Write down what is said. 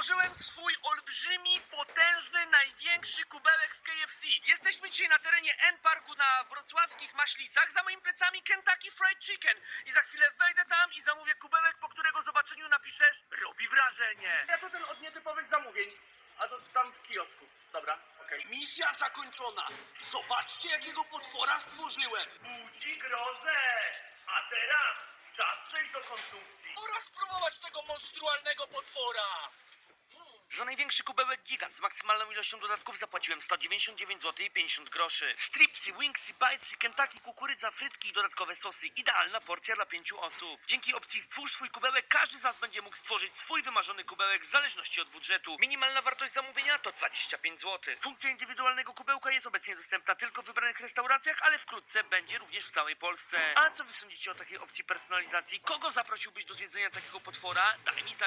Otworzyłem swój olbrzymi, potężny, największy kubelek w KFC. Jesteśmy dzisiaj na terenie N Parku na wrocławskich Maślicach, za moimi plecami Kentucky Fried Chicken. I za chwilę wejdę tam i zamówię kubelek, po którego zobaczeniu napiszesz robi wrażenie. Ja to ten od nietypowych zamówień, a to tam w kiosku. Dobra, okej. Misja zakończona. Zobaczcie, jakiego potwora stworzyłem. Budzi grozę! A teraz czas przejść do konsumpcji. Oraz spróbować tego monstrualnego potwora. Za największy kubełek gigant z maksymalną ilością dodatków zapłaciłem 199 zł i 50 groszy. Stripsy, wingsy, bitesy, Kentucky, kukurydza, frytki i dodatkowe sosy. Idealna porcja dla pięciu osób. Dzięki opcji stwórz swój kubełek każdy z nas będzie mógł stworzyć swój wymarzony kubełek w zależności od budżetu. Minimalna wartość zamówienia to 25 zł. Funkcja indywidualnego kubełka jest obecnie dostępna tylko w wybranych restauracjach, ale wkrótce będzie również w całej Polsce. A co wy sądzicie o takiej opcji personalizacji? Kogo zaprosiłbyś do zjedzenia takiego potwora? Daj mi znać